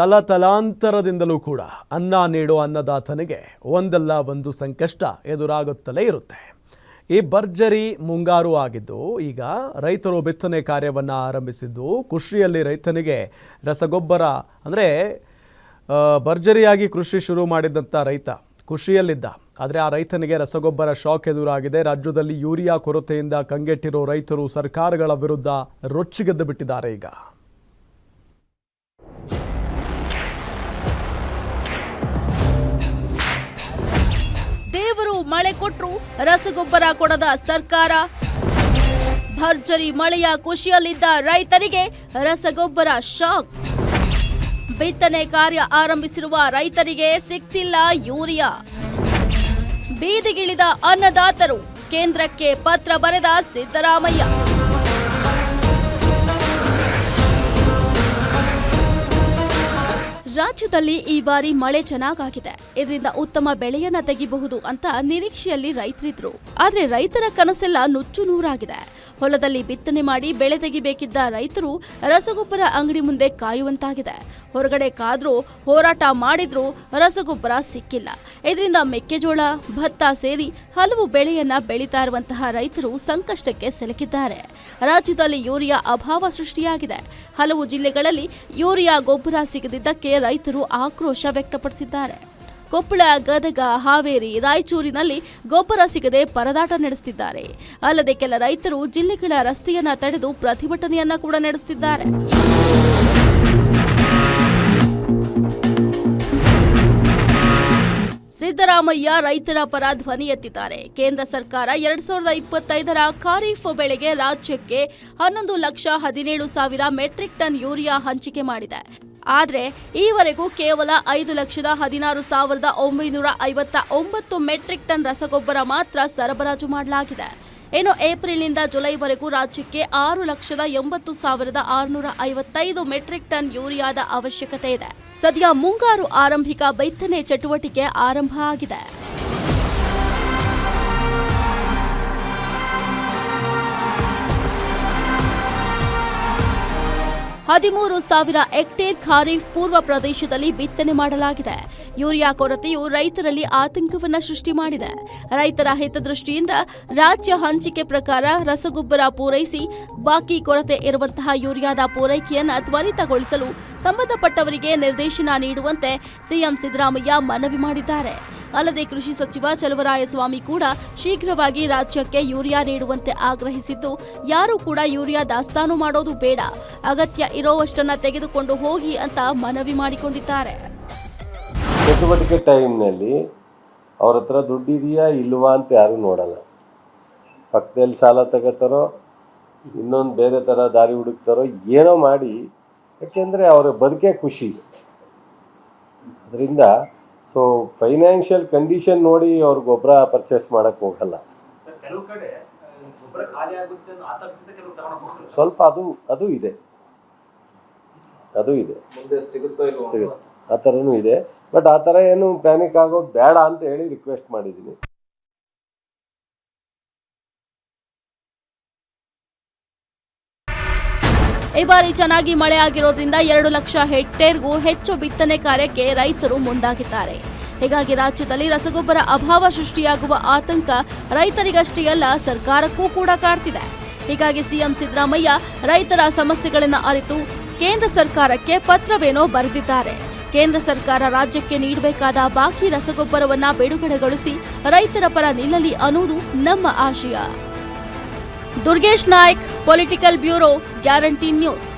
ತಲತಲಾಂತರದಿಂದಲೂ ಕೂಡ ಅನ್ನ ನೀಡೋ ಅನ್ನದಾತನಿಗೆ ಒಂದಲ್ಲ ಒಂದು ಸಂಕಷ್ಟ ಎದುರಾಗುತ್ತಲೇ ಇರುತ್ತೆ. ಈ ಭರ್ಜರಿ ಮುಂಗಾರು ಆಗಿದ್ದು ಈಗ ರೈತರು ಬಿತ್ತನೆ ಕಾರ್ಯವನ್ನು ಆರಂಭಿಸಿದ್ದು, ಕೃಷಿಯಲ್ಲಿ ರೈತನಿಗೆ ರಸಗೊಬ್ಬರ ಅಂದರೆ ಭರ್ಜರಿಯಾಗಿ ಕೃಷಿ ಶುರು ಮಾಡಿದಂಥ ರೈತ ಕೃಷಿಯಲ್ಲಿದ್ದ. ಆದರೆ ಆ ರೈತನಿಗೆ ರಸಗೊಬ್ಬರ ಶಾಕ್ ಎದುರಾಗಿದೆ. ರಾಜ್ಯದಲ್ಲಿ ಯೂರಿಯಾ ಕೊರತೆಯಿಂದ ಕಂಗೆಟ್ಟಿರೋ ರೈತರು ಸರ್ಕಾರಗಳ ವಿರುದ್ಧ ರೊಚ್ಚಿಗೆದ್ದು ಬಿಟ್ಟಿದ್ದಾರೆ ಈಗ. ಮಳೆ ಕೊಟ್ರು ರಸಗೊಬ್ಬರ ಕೊಡದ ಸರ್ಕಾರ. ಭರ್ಜರಿ ಮಳೆಯ ಖುಷಿಯಲ್ಲಿದ್ದ ರೈತರಿಗೆ ರಸಗೊಬ್ಬರ ಶಾಕ್. ಬಿತ್ತನೆ ಕಾರ್ಯ ಆರಂಭಿಸಿರುವ ರೈತರಿಗೆ ಸಿಕ್ತಿಲ್ಲ ಯೂರಿಯಾ. ಬೀದಿಗಿಳಿದ ಅನ್ನದಾತರು ಕೇಂದ್ರಕ್ಕೆ ಪತ್ರ ಬರೆದ ಸಿದ್ದರಾಮಯ್ಯ. ರಾಜ್ಯದಲ್ಲಿ ಈ ಬಾರಿ ಮಳೆ ಚೆನ್ನಾಗಾಗಿದೆ. ಇದರಿಂದ ಉತ್ತಮ ಬೆಳೆಯನ್ನ ತೆಗಿಬಹುದು ಅಂತ ನಿರೀಕ್ಷೆಯಲ್ಲಿ ರೈತರಿದ್ರು. ಆದ್ರೆ ರೈತರ ಕನಸೆಲ್ಲ ನುಚ್ಚು ನೂರಾಗಿದೆ. ಹೊಲದಲ್ಲಿ ಬಿತ್ತನೆ ಮಾಡಿ ಬೆಳೆ ತೆಗಿಬೇಕಿದ್ದ ರೈತರು ರಸಗೊಬ್ಬರ ಅಂಗಡಿ ಮುಂದೆ ಕಾಯುವಂತಾಗಿದೆ. ಹೊರಗಡೆ ಕಾದ್ರೂ, ಹೋರಾಟ ಮಾಡಿದ್ರೂ ರಸಗೊಬ್ಬರ ಸಿಕ್ಕಿಲ್ಲ. ಇದರಿಂದ ಮೆಕ್ಕೆಜೋಳ, ಭತ್ತ ಸೇರಿ ಹಲವು ಬೆಳೆಯನ್ನ ಬೆಳೀತಾ ಇರುವಂತಹ ರೈತರು ಸಂಕಷ್ಟಕ್ಕೆ ಸಿಲುಕಿದ್ದಾರೆ. ರಾಜ್ಯದಲ್ಲಿ ಯೂರಿಯಾ ಅಭಾವ ಸೃಷ್ಟಿಯಾಗಿದೆ. ಹಲವು ಜಿಲ್ಲೆಗಳಲ್ಲಿ ಯೂರಿಯಾ ಗೊಬ್ಬರ ಸಿಗದಿದ್ದಕ್ಕೆ ರೈತರು ಆಕ್ರೋಶ ವ್ಯಕ್ತಪಡಿಸಿದ್ದಾರೆ. ಕೊಪ್ಪಳ, ಗದಗ, ಹಾವೇರಿ, ರಾಯಚೂರಿನಲ್ಲಿ ಗೊಬ್ಬರ ಸಿಗದೆ ಪರದಾಟ ನಡೆಸುತ್ತಿದ್ದಾರೆ. ಅಲ್ಲದೆ ಕೆಲ ರೈತರು ಜಿಲ್ಲೆಗಳ ರಸ್ತೆಯನ್ನ ತಡೆದು ಪ್ರತಿಭಟನೆಯನ್ನ ಕೂಡ ನಡೆಸುತ್ತಿದ್ದಾರೆ. ಸಿದ್ದರಾಮಯ್ಯ ರೈತರ ಪರ ಧ್ವನಿ ಎತ್ತಿದ್ದಾರೆ. ಕೇಂದ್ರ ಸರ್ಕಾರ ಎರಡ್ ಸಾವಿರದ ಇಪ್ಪತ್ತೈದರ ಖಾರೀಫ್ ಬೆಳೆಗೆ ರಾಜ್ಯಕ್ಕೆ ಹನ್ನೊಂದು ಲಕ್ಷ ಹದಿನೇಳು ಸಾವಿರ ಮೆಟ್ರಿಕ್ ಟನ್ ಯೂರಿಯಾ ಹಂಚಿಕೆ ಮಾಡಿದೆ. ಆದರೆ ಈವರೆಗೂ ಕೇವಲ ಐದು ಲಕ್ಷದ ಹದಿನಾರು ಸಾವಿರದ ಒಂಬೈನೂರ ಐವತ್ತ ಒಂಬತ್ತು ಮೆಟ್ರಿಕ್ ಟನ್ ರಸಗೊಬ್ಬರ ಮಾತ್ರ ಸರಬರಾಜು ಮಾಡಲಾಗಿದೆ. ಇನ್ನು ಏಪ್ರಿಲ್ನಿಂದ ಜುಲೈವರೆಗೂ ರಾಜ್ಯಕ್ಕೆ ಆರು ಲಕ್ಷದ ಎಂಬತ್ತು ಸಾವಿರದ ಆರುನೂರ ಐವತ್ತೈದು ಮೆಟ್ರಿಕ್ ಟನ್ ಯೂರಿಯಾದ ಅವಶ್ಯಕತೆ ಇದೆ. ಸದ್ಯ ಮುಂಗಾರು ಆರಂಭಿಕ ಬೈತನೆ ಚಟುವಟಿಕೆ ಆರಂಭ ಆಗಿದೆ. ಹದಿಮೂರು ಸಾವಿರ ಹೆಕ್ಟೇರ್ ಖಾರೀಫ್ ಪೂರ್ವ ಪ್ರದೇಶದಲ್ಲಿ ಬಿತ್ತನೆ ಮಾಡಲಾಗಿದೆ. ಯೂರಿಯಾ ಕೊರತೆಯು ರೈತರಲ್ಲಿ ಆತಂಕವನ್ನು ಸೃಷ್ಟಿ ಮಾಡಿದೆ. ರೈತರ ಹಿತದೃಷ್ಟಿಯಿಂದ ರಾಜ್ಯ ಹಂಚಿಕೆ ಪ್ರಕಾರ ರಸಗೊಬ್ಬರ ಪೂರೈಸಿ, ಬಾಕಿ ಕೊರತೆ ಇರುವಂತಹ ಯೂರಿಯಾದ ಪೂರೈಕೆಯನ್ನು ತ್ವರಿತಗೊಳಿಸಲು ಸಂಬಂಧಪಟ್ಟವರಿಗೆ ನಿರ್ದೇಶನ ನೀಡುವಂತೆ ಸಿಎಂ ಸಿದ್ದರಾಮಯ್ಯ ಮನವಿ ಮಾಡಿದ್ದಾರೆ. ಅಲ್ಲದೆ ಕೃಷಿ ಸಚಿವ ಚಲುವರಾಯಸ್ವಾಮಿ ಕೂಡ ಶೀಘ್ರವಾಗಿ ರಾಜ್ಯಕ್ಕೆ ಯೂರಿಯಾ ನೀಡುವಂತೆ ಆಗ್ರಹಿಸಿದ್ದು, ಯಾರೂ ಕೂಡ ಯೂರಿಯಾ ದಾಸ್ತಾನು ಮಾಡೋದು ಬೇಡ, ಅಗತ್ಯ ಇರೋವಷ್ಟನ್ನ ತೆಗೆದುಕೊಂಡು ಹೋಗಿ ಅಂತ ಮನವಿ ಮಾಡಿಕೊಂಡಿದ್ದಾರೆ. ಚಟುವಟಿಕೆ ಟೈಮ್ನಲ್ಲಿ ಅವ್ರ ಹತ್ರ ದುಡ್ಡಿದೆಯಾ ಇಲ್ವಾ ಅಂತ ಯಾರೂ ನೋಡಲ್ಲ. ಪಕ್ಕದಲ್ಲಿ ಸಾಲ ತಗೋತಾರೋ, ಇನ್ನೊಂದು ಬೇರೆ ಥರ ದಾರಿ ಹುಡುಕ್ತಾರೋ ಏನೋ ಮಾಡಿ ಯಾಕೆಂದರೆ ಅವರ ಬದುಕೇ ಖುಷಿ. ಅದರಿಂದ ಸೊ ಫೈನಾನ್ಷಿಯಲ್ ಕಂಡೀಷನ್ ನೋಡಿ ಅವ್ರ ಗೊಬ್ಬರ ಪರ್ಚೇಸ್ ಮಾಡೋಕ್ಕೆ ಹೋಗಲ್ಲ. ಸ್ವಲ್ಪ ಅದು ಅದು ಇದೆ. ಅದು ಇದೆ. ಮುಂದೆ ಸಿಗುತ್ತೋ ಇಲ್ವೋ? ಸಿಗುತ್ತೆ. ಆ ಥರನೂ ಇದೆ. ಬಟ್ ಆ ಥರ ಏನು ಪ್ಯಾನಿಕ್ ಆಗೋದು ಬೇಡ ಅಂತ ಹೇಳಿ ರಿಕ್ವೆಸ್ಟ್ ಮಾಡಿದ್ದೀನಿ. ಈ ಬಾರಿ ಚೆನ್ನಾಗಿ ಮಳೆ ಆಗಿರೋದ್ರಿಂದ ಎರಡು ಲಕ್ಷ ಹೆಕ್ಟೇರ್ಗೂ ಹೆಚ್ಚು ಬಿತ್ತನೆ ಕಾರ್ಯಕ್ಕೆ ರೈತರು ಮುಂದಾಗಿದ್ದಾರೆ. ಹೀಗಾಗಿ ರಾಜ್ಯದಲ್ಲಿ ರಸಗೊಬ್ಬರ ಅಭಾವ ಸೃಷ್ಟಿಯಾಗುವ ಆತಂಕ ರೈತರಿಗಷ್ಟೇ ಅಲ್ಲ ಸರ್ಕಾರಕ್ಕೂ ಕೂಡ ಕಾಡ್ತಿದೆ. ಹೀಗಾಗಿ ಸಿಎಂ ಸಿದ್ದರಾಮಯ್ಯ ರೈತರ ಸಮಸ್ಯೆಗಳನ್ನು ಅರಿತು ಕೇಂದ್ರ ಸರ್ಕಾರಕ್ಕೆ ಪತ್ರವೇನೋ ಬರೆದಿದ್ದಾರೆ. ಕೇಂದ್ರ ಸರ್ಕಾರ ರಾಜ್ಯಕ್ಕೆ ನೀಡಬೇಕಾದ ಬಾಕಿ ರಸಗೊಬ್ಬರವನ್ನ ಬಿಡುಗಡೆಗೊಳಿಸಿ ರೈತರ ಪರ ನಿಲ್ಲಲಿ ಅನ್ನುವುದು ನಮ್ಮ ಆಶಯ. Durgesh Nayak political bureau guarantee news